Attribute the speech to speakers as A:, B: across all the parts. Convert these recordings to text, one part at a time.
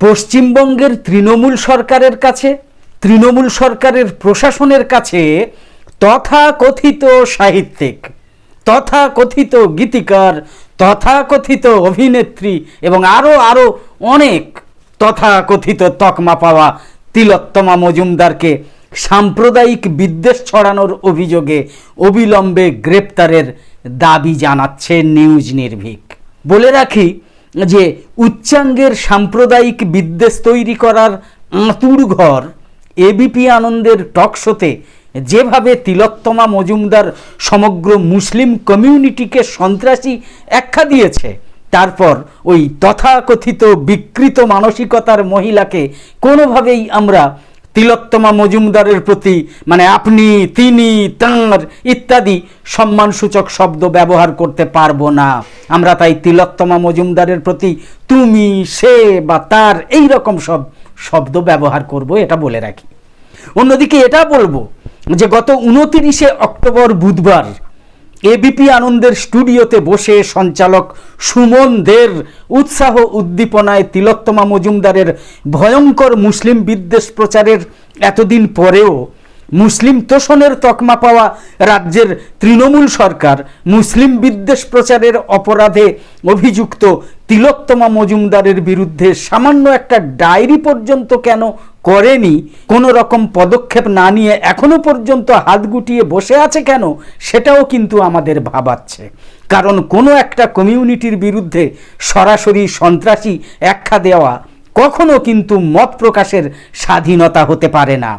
A: পশ্চিমবঙ্গের তৃণমূল সরকারের কাছে, তৃণমূল সরকারের প্রশাসনের কাছে তথাকথিত সাহিত্যিক, তথাকথিত গীতিকার, তথাকথিত অভিনেত্রী এবং আরও আরও অনেক তথাকথিত তকমা পাওয়া তিলোত্তমা মজুমদারকে সাম্প্রদায়িক বিদ্বেষ ছড়ানোর অভিযোগে অবিলম্বে গ্রেপ্তারের দাবি জানাচ্ছে নিউজ নির্ভীক। বলে রাখি যে উচ্চাঙ্গের সাম্প্রদায়িক বিদ্বেষ তৈরি করার আঁতুড় ঘর এবিপি আনন্দের টক শোতে যেভাবে তিলোত্তমা মজুমদার সমগ্র মুসলিম কমিউনিটিকে সন্ত্রাসী আখ্যা দিয়েছে, তারপর ওই তথাকথিত বিকৃত মানসিকতার মহিলাকে কোনোভাবেই আমরা তিলোত্তমা মজুমদারের প্রতি মানে আপনি, তিনি, তাঁর ইত্যাদি সম্মানসূচক শব্দ ব্যবহার করতে পারব না। আমরা তাই তিলোত্তমা মজুমদারের প্রতি, তুমি, সে বা তার এই রকম সব শব্দ ব্যবহার করব, এটা বলে রাখি। অন্যদিকে এটা বলব যে গত উনতিরিশে অক্টোবর বুধবার এবিপি আনন্দের স্টুডিওতে বসে সঞ্চালক সুমন দের উৎসাহ উদ্দীপনায় তিলোত্তমা মজুমদারের ভয়ঙ্কর মুসলিম বিদ্বেষ প্রচারের এতদিন পরেও মুসলিম তোষণের তকমা পাওয়া রাজ্যের তৃণমূল সরকার মুসলিম বিদ্বেষ প্রচারের অপরাধে অভিযুক্ত তিলোত্তমা মজুমদারের বিরুদ্ধে সামান্য একটা ডায়েরি পর্যন্ত কেন করেনি? কোনো রকম পদক্ষেপ না নিয়ে এখনও পর্যন্ত হাত গুটিয়ে বসে আছে কেন? সেটাও কিন্তু আমাদের ভাবাচ্ছে। কারণ কোনো একটা কমিউনিটির বিরুদ্ধে সরাসরি সন্ত্রাসী আখ্যা দেওয়া কখনো কিন্তু মত প্রকাশের স্বাধীনতা হতে পারে না।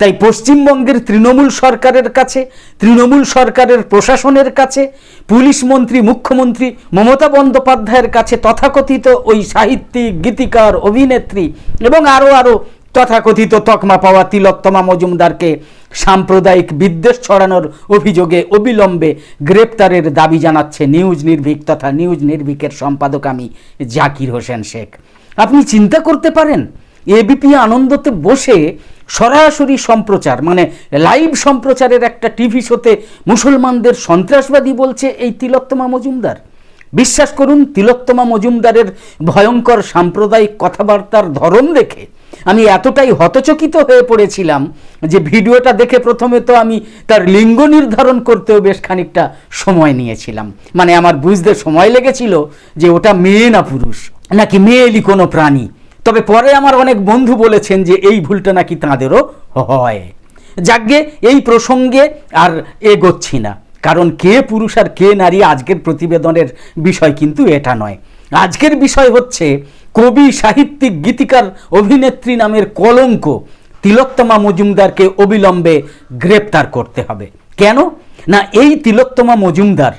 A: তাই পশ্চিমবঙ্গের তৃণমূল সরকারের কাছে, তৃণমূল সরকারের প্রশাসনের কাছে, পুলিশ মন্ত্রী, মুখ্যমন্ত্রী মমতা বন্দ্যোপাধ্যায়ের কাছে তথাকথিত ওই সাহিত্যিক, গীতিকার, অভিনেত্রী এবং আরও আরও তথাকথিত তকমা পাওয়া তিলোত্তমা মজুমদারকে সাম্প্রদায়িক বিদ্বেষ ছড়ানোর অভিযোগে অবিলম্বে গ্রেপ্তারের দাবি জানাচ্ছে নিউজ নির্ভীক তথা নিউজ নির্ভীকের সম্পাদক আমি জাকির হোসেন শেখ। আপনি চিন্তা করতে পারেন এবিপি আনন্দতে বসে সরাসরি সম্প্রচার মানে লাইভ সম্প্রচারের একটা টিভি শোতে মুসলমানদের সন্ত্রাসবাদী বলছে এই তিলোত্তমা মজুমদার। বিশ্বাস করুন, তিলোত্তমা মজুমদারের ভয়ঙ্কর সাম্প্রদায়িক কথাবার্তার ধরন দেখে আমি এতটাই হতচকিত হয়ে পড়েছিলাম যে ভিডিওটা দেখে প্রথমে তো আমি তার লিঙ্গ নির্ধারণ করতেও বেশ খানিকটা সময় নিয়েছিলাম। মানে আমার বুঝতে সময় লেগেছিল যে ওটা মেয়ে না পুরুষ, নাকি মেয়েলি কোনো প্রাণী। তবে পরে আমার অনেক বন্ধু বলেছেন যে এই ভুলটা নাকি তাঁদেরও হয়। যাজ্ঞে এই প্রসঙ্গে আর এগোচ্ছি না। কারণ কে পুরুষ আর কে নারী আজকের প্রতিবেদনের বিষয় কিন্তু এটা নয়। আজকের বিষয় হচ্ছে কবি, সাহিত্যিক, গীতিকার, অভিনেত্রী নামের কলঙ্ক তিলোত্তমা মজুমদারকে অবিলম্বে গ্রেপ্তার করতে হবে। কেন? না, এই তিলোত্তমা মজুমদার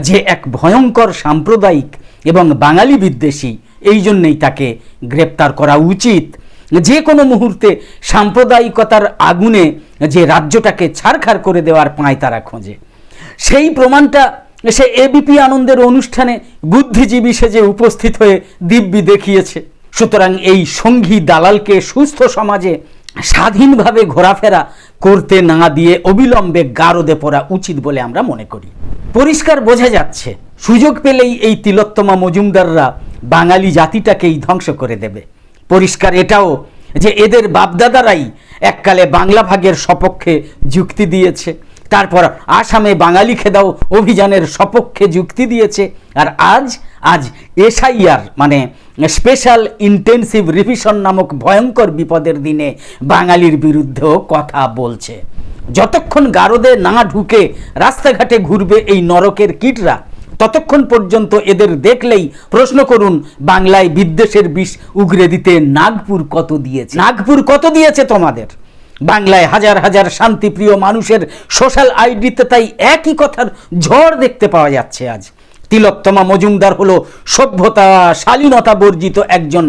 A: যে এক ভয়ঙ্কর সাম্প্রদায়িক এবং বাঙালি বিদ্বেষী এই জন্যেই তাকে গ্রেপ্তার করা উচিত। যে কোনো মুহূর্তে সাম্প্রদায়িকতার আগুনে যে রাজ্যটাকে ছাড়খাড় করে দেওয়ার পায় তারা খোঁজে। সেই প্রমাণটা সে এবিপি আনন্দের অনুষ্ঠানে বুদ্ধিজীবী সেজে উপস্থিত হয়ে দিব্যি দেখিয়েছে। সুতরাং এই সঙ্গী দালালকে সুস্থ সমাজে স্বাধীনভাবে ঘোরাফেরা করতে না দিয়ে অবিলম্বে গারদে পড়া উচিত বলে আমরা মনে করি। পরিষ্কার বোঝা যাচ্ছে, সুযোগ পেলেই এই তিলোত্তমা মজুমদাররা বাঙালি জাতিটাকেই ধ্বংস করে দেবে। পরিষ্কার এটাও যে এদের বাপদাদারাই এককালে বাংলা ভাগের সপক্ষে যুক্তি দিয়েছে। তারপর আসামে বাঙালি খেদাও অভিযানের সপক্ষে যুক্তি দিয়েছে। আর আজ আজ এসআইআর মানে স্পেশাল ইন্টেন্সিভ রিভিশন নামক ভয়ঙ্কর বিপদের দিনে বাঙালির বিরুদ্ধেও কথা বলছে। যতক্ষণ গারদে না ঢুকে রাস্তাঘাটে ঘুরবে এই নরকের কীটরা ততক্ষণ পর্যন্ত এদের দেখলেই প্রশ্ন করুন, বাংলায় বিদ্বেষের বিষ উগরে দিতে নাগপুর কত দিয়েছে? নাগপুর কত দিয়েছে তোমাদের? বাংলায় হাজার হাজার শান্তিপ্রিয় মানুষের সোশ্যাল আইডিতে তাই একই কথার ঝড় দেখতে পাওয়া যাচ্ছে আজ। তিলোত্তমা মজুমদার হলো সভ্যতা, শালীনতা বর্জিত একজন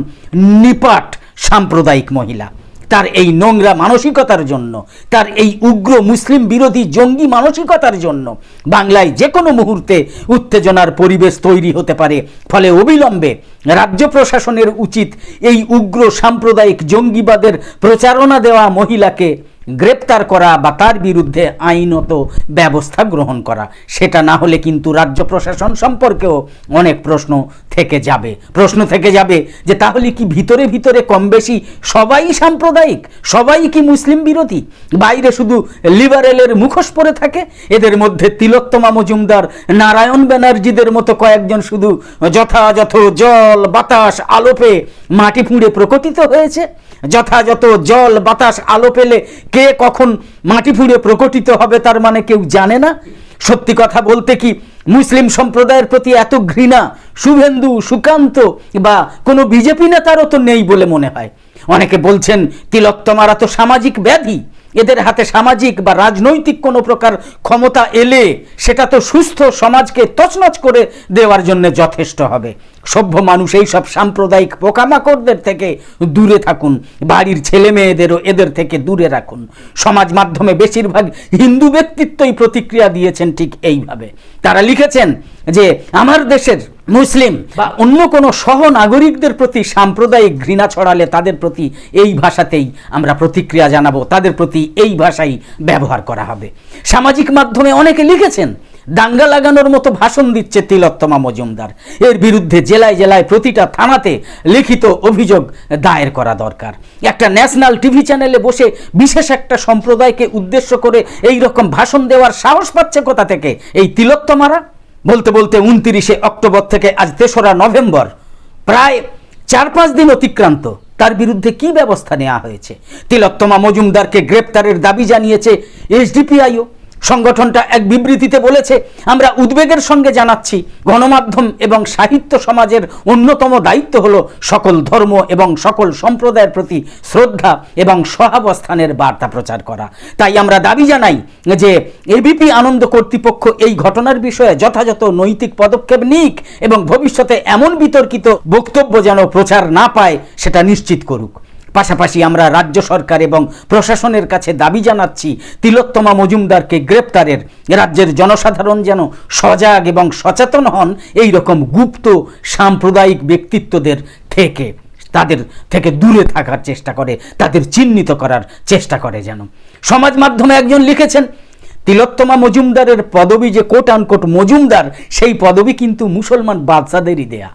A: নিপাট সাম্প্রদায়িক মহিলা। তার এই নোংরা মানসিকতার জন্য, তার এই উগ্র মুসলিম বিরোধী জঙ্গি মানসিকতার জন্য বাংলায় যে কোনো মুহূর্তে উত্তেজনার পরিবেশ তৈরি হতে পারে। ফলে অবিলম্বে রাজ্য প্রশাসনের উচিত এই উগ্র সাম্প্রদায়িক জঙ্গিবাদের প্রচারণা দেওয়া মহিলাকে গ্রেপ্তার করা বা তার বিরুদ্ধে আইনত ব্যবস্থা গ্রহণ করা। সেটা না হলে কিন্তু রাজ্য প্রশাসন সম্পর্কেও অনেক প্রশ্ন থেকে যাবে? প্রশ্ন থেকে যাবে যে তাহলে কি ভিতরে ভিতরে কম বেশি সবাই সাম্প্রদায়িক? সবাই কি মুসলিম বিরোধী? বাইরে শুধু লিবারেলের মুখোশ পরে থাকে? এদের মধ্যে তিলোত্তমা মজুমদার, নারায়ণ ব্যানার্জিদের মতো কয়েকজন শুধু যথাযথ জল, বাতাস, আলো পেয়ে মাটি ফুঁড়ে প্রকটিত হয়েছে? যথাযথ জল, বাতাস, আলো পেলে কে কখন মাটি ফুঁড়ে প্রকটিত হবে তার মানে কেউ জানে না? সত্যি কথা বলতে কি মুসলিম সম্প্রদায়ের প্রতি এত ঘৃণা, শুভেন্দু, সুকান্ত বা কোনো বিজেপি নেতারও তো নেই বলে মনে হয়। অনেকে বলছেন তিলোত্তমারা তো সামাজিক ব্যাধি। এদের হাতে সামাজিক বা রাজনৈতিক কোনো প্রকার ক্ষমতা এলে সেটা তো সুস্থ সমাজকে তছনছ করে দেওয়ার জন্য যথেষ্ট হবে। সভ্য মানুষ, এই সব সাম্প্রদায়িক পোকামাকড়দের থেকে দূরে থাকুন, বাড়ির ছেলে মেয়েদেরও এদের থেকে দূরে রাখুন। সমাজ মাধ্যমে বেশিরভাগ হিন্দু ব্যক্তিত্বই প্রতিক্রিয়া দিয়েছেন ঠিক এইভাবে। তারা লিখেছেন যে, আমার দেশের মুসলিম বা অন্য কোনো সহ নাগরিকদের প্রতি সাম্প্রদায়িক ঘৃণা ছড়ালে তাদের প্রতি এই ভাষাতেই আমরা প্রতিক্রিয়া জানাব, তাদের প্রতি এই ভাষাই ব্যবহার করা হবে। সামাজিক মাধ্যমে অনেকে লিখেছেন দাঙ্গা লাগানোর মতো ভাষণ দিচ্ছে তিলোত্তমা মজুমদার। এর বিরুদ্ধে জেলায় জেলায় প্রতিটা থানাতে লিখিত অভিযোগ দায়ের করা দরকার। একটা ন্যাশনাল টিভি চ্যানেলে বসে বিশেষ একটা সম্প্রদায়কে উদ্দেশ্য করে এই রকম ভাষণ দেওয়ার সাহস পাচ্ছে কোথা থেকে? এই তিলোত্তমারা? বলতে বলতে উনতিরিশে অক্টোবর থেকে আজ তেসরা নভেম্বর। প্রায় চার পাঁচ দিন অতিক্রান্ত। তার বিরুদ্ধে কি ব্যবস্থা নেওয়া হয়েছে? তিলোত্তমা মজুমদারকে গ্রেপ্তারের দাবি জানিয়েছে এসডিপিআইও সংগঠনটা এক বিবৃতিতে বলেছে, আমরা উদ্বেগের সঙ্গে জানাচ্ছি, গণমাধ্যম এবং সাহিত্য সমাজের অন্যতম দায়িত্ব হলো সকল ধর্ম এবং সকল সম্প্রদায়ের প্রতি শ্রদ্ধা এবং সহাবস্থানের বার্তা প্রচার করা। তাই আমরা দাবি জানাই যে এবিপি আনন্দ কর্তৃপক্ষ এই ঘটনার বিষয়ে যথাযথ নৈতিক পদক্ষেপ নিক এবং ভবিষ্যতে এমন বিতর্কিত বক্তব্য যেন প্রচার না পায়, সেটা নিশ্চিত করুক। পাশাপাশি আমরা রাজ্য সরকার এবং প্রশাসনের কাছে দাবি জানাচ্ছি, তিলোত্তমা মজুমদারকে গ্রেপ্তারের। রাজ্যের জনসাধারণ যেন সজাগ এবং সচেতন হন, এই রকম গুপ্ত সাম্প্রদায়িক ব্যক্তিত্বদের থেকে, তাদের থেকে দূরে থাকার চেষ্টা করে, তাদের চিহ্নিত করার চেষ্টা করে যেন। সমাজ মাধ্যমে একজন লিখেছেন, তিলোত্তমা মজুমদারের পদবি যে কোট আনকোট মজুমদার, সেই পদবি কিন্তু মুসলমান বাদশাদেরই দেয়া।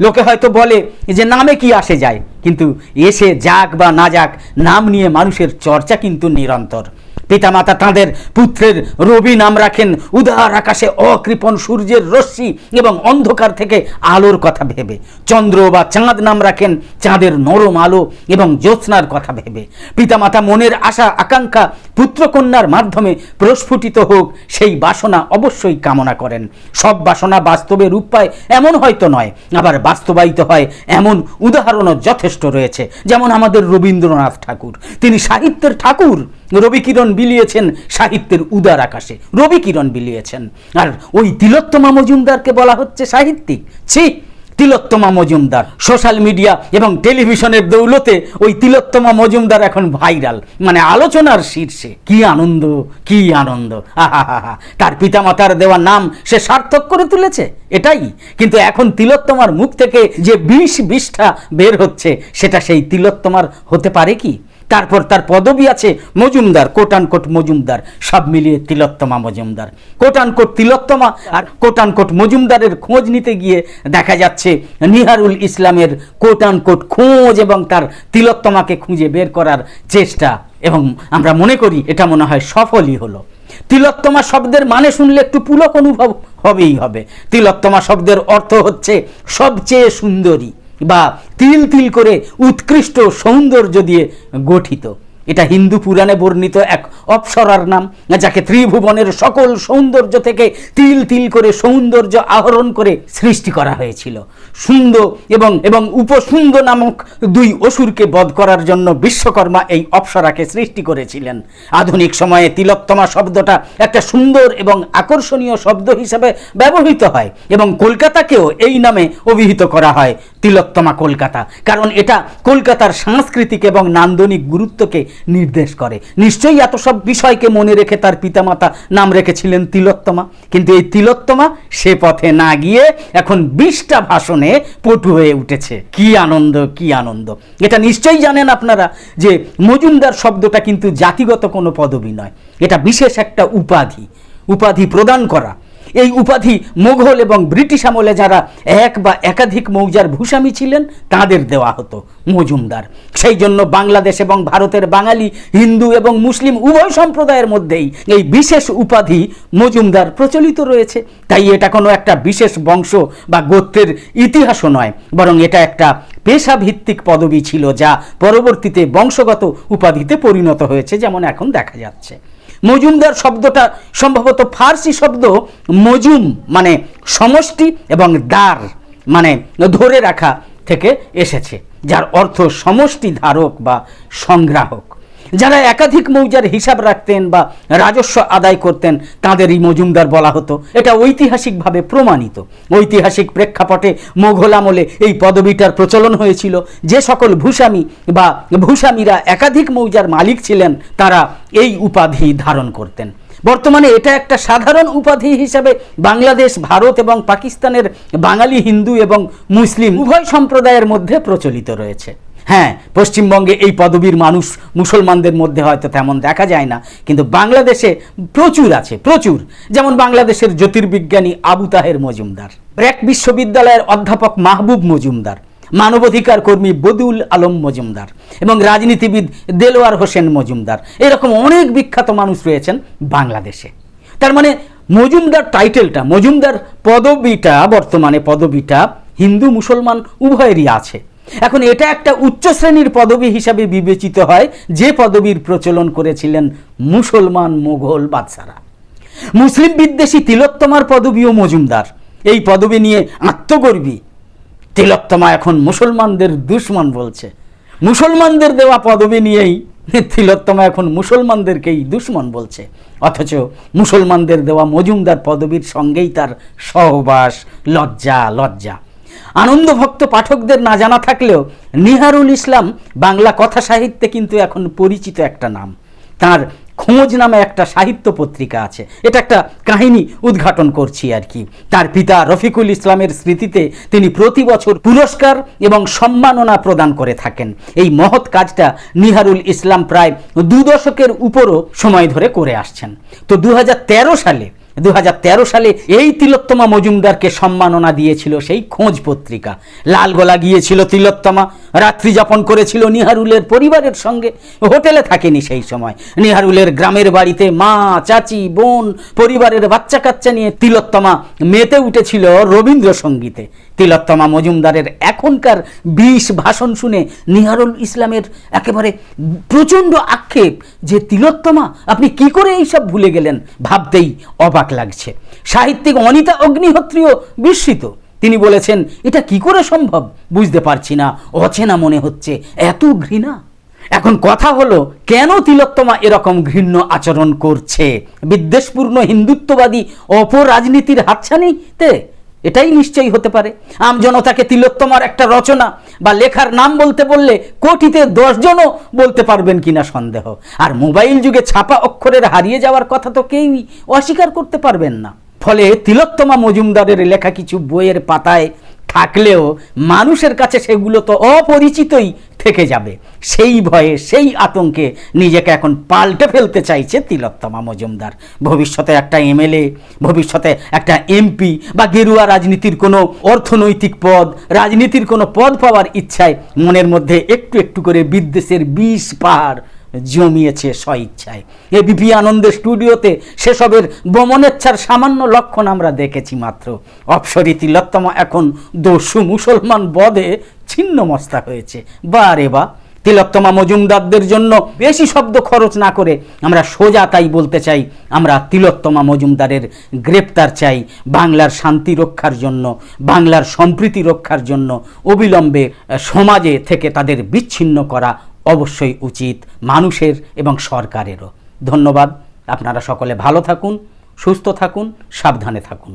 A: লোকে হয়তো বলে যে নামে কি আসে যায়, কিন্তু এসে যাক বা না যাক, নাম নিয়ে মানুষের চর্চা কিন্তু নিরন্তর। পিতামাতা তাঁদের পুত্রের রবি নাম রাখেন। উদার আকাশে অকৃপণ সূর্যের রশ্মি এবং অন্ধকার থেকে আলোর কথা ভেবে। চন্দ্র বা চাঁদ নাম রাখেন, চাঁদের নরম আলো এবং জ্যোৎস্নার কথা ভেবে। পিতামাতা মনের আশা, আকাঙ্ক্ষা, পুত্রকন্যার মাধ্যমে প্রস্ফুটিত হোক, সেই বাসনা অবশ্যই কামনা করেন। সব বাসনা বাস্তবে রূপ পায়, এমন হয়তো নয়। আবার বাস্তবায়িত হয়, এমন উদাহরণও যথেষ্ট রয়েছে। যেমন আমাদের রবীন্দ্রনাথ ঠাকুর। তিনি সাহিত্যের ঠাকুর। রবি কিরণ বিলিয়েছেন সাহিত্যের উদার আকাশে। রবি কিরণ বিলিয়েছেন। আর ওই তিলোত্তমা মজুমদারকে বলা হচ্ছে সাহিত্যিক। ছি, তিলোত্তমা মজুমদার। সোশ্যাল মিডিয়া এবং টেলিভিশনের দৌলতে ওই তিলোত্তমা মজুমদার এখন ভাইরাল। মানে আলোচনার শীর্ষে। কি আনন্দ কি আনন্দ। আহা তার পিতামাতার দেওয়া নাম সে সার্থক করে তুলেছে, এটাই। কিন্তু এখন তিলোত্তমার মুখ থেকে যে বিষ বিষ্ঠা বের হচ্ছে, সেটা সেই তিলোত্তমার হতে পারে কি? তারপর তার পদবি আছে মজুমদার কোটান কোট মজুমদার, সব মিলিয়ে তিলোত্তমা মজুমদার। কোটান কোট তিলোত্তমা আর কোটান কোট মজুমদারের খোঁজ নিতে গিয়ে দেখা যাচ্ছে নিহারুল ইসলামের কোটান কোট খোঁজ এবং তার তিলোত্তমাকে খুঁজে বের করার চেষ্টা এবং আমরা মনে করি এটা মনে হয় সফলই হলো। তিলোত্তমা শব্দের মানে শুনলে একটু পুলক অনুভব হবেই হবে। তিলোত্তমা শব্দের অর্থ হচ্ছে সবচেয়ে সুন্দরী। বা তিল তিল করে উৎকৃষ্ট সৌন্দর্য দিয়ে গঠিত। এটা হিন্দু পুরাণে বর্ণিত এক অপ্সরার নাম, যাকে ত্রিভুবনের সকল সৌন্দর্য থেকে তিল তিল করে সৌন্দর্য আহরণ করে সৃষ্টি করা হয়েছিল। সুন্দর এবং এবং উপসুন্দ নামক দুই অসুরকে বধ করার জন্য বিশ্বকর্মা এই অপ্সরাকে সৃষ্টি করেছিলেন। আধুনিক সময়ে তিলোত্তমা শব্দটা একটা সুন্দর এবং আকর্ষণীয় শব্দ হিসেবে ব্যবহৃত হয় এবং কলকাতাকেও এই নামে অভিহিত করা হয়। তিলোত্তমা কলকাতা। কারণ এটা কলকাতার সাংস্কৃতিক এবং নান্দনিক গুরুত্বকে নির্দেশ করে। নিশ্চয়ই এত সব বিষয়কে মনে রেখে তার পিতামাতা নাম রেখেছিলেন তিলোত্তমা। কিন্তু এই তিলোত্তমা সে পথে না গিয়ে এখন বিশটা ভাষণে পটু হয়ে উঠেছে। কি আনন্দ কি আনন্দ। এটা নিশ্চয়ই জানেন আপনারা যে মজুমদার শব্দটা কিন্তু জাতিগত কোনো পদবি নয়। এটা বিশেষ একটা উপাধি। উপাধি প্রদান করা। এই উপাধি মোঘল এবং ব্রিটিশ আমলে যারা এক বা একাধিক মৌজার ভূস্বামী ছিলেন, তাদের দেওয়া হতো মজুমদার। সেই জন্য বাংলাদেশ এবং ভারতের বাঙালি, হিন্দু এবং মুসলিম উভয় সম্প্রদায়ের মধ্যেই এই বিশেষ উপাধি মজুমদার প্রচলিত রয়েছে। তাই এটা কোনো একটা বিশেষ বংশ বা গোত্রের ইতিহাসও নয়, বরং এটা একটা পেশাভিত্তিক পদবি ছিল যা পরবর্তীতে বংশগত উপাধিতে পরিণত হয়েছে, যেমন এখন দেখা যাচ্ছে। মজুমদার শব্দটা সম্ভবত ফার্সি শব্দ মজুম মানে সমষ্টি এবং দার মানে ধরে রাখা থেকে এসেছে, যার অর্থ সমষ্টি ধারক বা সংগ্রাহক। যারা একাধিক মৌজার হিসাব রাখতেন বা রাজস্ব আদায় করতেন, তাদেরই মজুমদার বলা হতো। এটা ঐতিহাসিকভাবে প্রমাণিত। ঐতিহাসিক প্রেক্ষাপটে মোঘল আমলে এই পদবিটার প্রচলন হয়েছিল। যে সকল ভূস্বামী বা ভূস্বামীরা একাধিক মৌজার মালিক ছিলেন, তারা এই উপাধি ধারণ করতেন। বর্তমানে এটা একটা সাধারণ উপাধি হিসাবে বাংলাদেশ, ভারত এবং পাকিস্তানের বাঙালি হিন্দু এবং মুসলিম উভয় সম্প্রদায়ের মধ্যে প্রচলিত রয়েছে। হ্যাঁ পশ্চিমবঙ্গে এই পদবীর মানুষ মুসলমানদের মধ্যে হয়তো তেমন দেখা যায় না, কিন্তু বাংলাদেশে প্রচুর আছে, প্রচুর। যেমন বাংলাদেশের জ্যোতির্বিজ্ঞানী আবু তাহের মজুমদার ব্র্যাক বিশ্ববিদ্যালয়ের অধ্যাপক মাহবুব মজুমদার, মানবাধিকার কর্মী বদুল আলম মজুমদার এবং রাজনীতিবিদ দেলোয়ার হোসেন মজুমদার। এরকম অনেক বিখ্যাত মানুষ রয়েছেন বাংলাদেশে। তার মানে মজুমদার টাইটেলটা, মজুমদার পদবিটা, বর্তমানে পদবিটা হিন্দু মুসলমান উভয়েরই আছে। এখন এটা একটা উচ্চ শ্রেণির পদবি হিসাবে বিবেচিত হয়, যে পদবীর প্রচলন করেছিলেন মুসলমান মোঘল বাদশারা। মুসলিম বিদ্বেষী তিলোত্তমার পদবীও মজুমদার। এই পদবি নিয়ে আত্মগর্বী। তিলোত্তমা এখন মুসলমানদের দুশ্মন বলছে। মুসলমানদের দেওয়া পদবি নিয়েই তিলোত্তমা এখন মুসলমানদেরকেই দুশ্মন বলছে। অথচ মুসলমানদের দেওয়া মজুমদার পদবীর সঙ্গেই তার সহবাস, লজ্জা লজ্জা। আনন্দভক্ত পাঠকদের না জানা থাকলেও নিহারুল ইসলাম বাংলা কথা সাহিত্যে কিন্তু এখন পরিচিত একটা নাম। তার খোঁজ নামে একটা সাহিত্য পত্রিকা আছে। এটা একটা কাহিনী উদ্ঘাটন করছি আর কি। তার পিতা রফিকুল ইসলামের স্মৃতিতে তিনি প্রতি বছর পুরস্কার এবং সম্মাননা প্রদান করে থাকেন। এই মহৎ কাজটা নিহারুল ইসলাম প্রায় দু দশকের উপরও সময় ধরে করে আসছেন। তো দু হাজার তেরো সালে দু হাজার তেরো সালে এই তিলোত্তমা মজুমদারকে সম্মাননা দিয়েছিল সেই খোঁজ পত্রিকা। লাল লালগোলা গিয়েছিল তিলোত্তমা, রাত্রি যাপন করেছিল নিহারুলের পরিবারের সঙ্গে। হোটেলে থাকেনি সেই সময়। নিহারুলের গ্রামের বাড়িতে মা, চাচি, বোন, পরিবারের বাচ্চা কাচ্চা নিয়ে তিলোত্তমা মেতে উঠেছিল রবীন্দ্রসঙ্গীতে। তিলোত্তমা মজুমদারের এখনকার বিষ ভাষণ শুনে নিহারুল ইসলামের একেবারে প্রচণ্ড আক্ষেপ যে, তিলোত্তমা, আপনি কি করে এইসব ভুলে গেলেন? ভাবতেই অবাক লাগছে। সাহিত্যিক অনিতা অগ্নিহোত্রীও বিস্মিত। তিনি বলেছেন, এটা কি করে সম্ভব? বুঝতে পারছি না। অচেনা মনে হচ্ছে। এত ঘৃণা? এখন কথা হলো, কেন তিলোত্তমা এরকম ঘৃণ্য আচরণ করছে? বিদ্বেষপূর্ণ হিন্দুত্ববাদী অপরাজনীতির হাতছানিতে এটাই নিশ্চয়ই হতে পারে। আম জনতাকে তিলোত্তমার একটা রচনা বা লেখার নাম বলতে বললে কোটিতে দশজনও বলতে পারবেন কিনা সন্দেহ। আর মোবাইল যুগে ছাপা অক্ষরের হারিয়ে যাওয়ার কথা তো কেউই অস্বীকার করতে পারবেন না। ফলে তিলোত্তমা মজুমদারের লেখা কিছু বইয়ের পাতায় থাকলেও মানুষের কাছে সেগুলো তো অপরিচিতই থেকে যাবে। সেই ভয়ে, সেই আতঙ্কে নিজেকে এখন পাল্টে ফেলতে চাইছে তিলোত্তমা মজুমদার। ভবিষ্যতে একটা এমএলএ, ভবিষ্যতে একটা এমপি বা গেরুয়া রাজনীতির কোনো অর্থনৈতিক পদ, রাজনীতির কোনো পদ পাওয়ার ইচ্ছায় মনের মধ্যে একটু একটু করে বিদ্বেষের বিষ পাহাড় জমিয়েছে স্বইচ্ছায়। বিপি আনন্দের স্টুডিওতে সেসবের বমনেচ্ছার সামান্য লক্ষণ আমরা দেখেছি মাত্র। অপসরী তিলোত্তমা এখন দস্যু মুসলমান বদে ছিন্নমস্তা হয়েছে। বা রে বা তিলোত্তমা মজুমদারদের জন্য বেশি শব্দ খরচ না করে আমরা সোজা তাই বলতে চাই, আমরা তিলোত্তমা মজুমদারের গ্রেপ্তার চাই বাংলার শান্তি রক্ষার জন্য, বাংলার সম্প্রীতি রক্ষার জন্য, অবিলম্বে সমাজে থেকে তাদের বিচ্ছিন্ন করা অবশ্যই উচিত মানুষের এবং সরকারেরও। ধন্যবাদ, আপনারা সকলে ভালো থাকুন, সুস্থ থাকুন, সাবধানে থাকুন।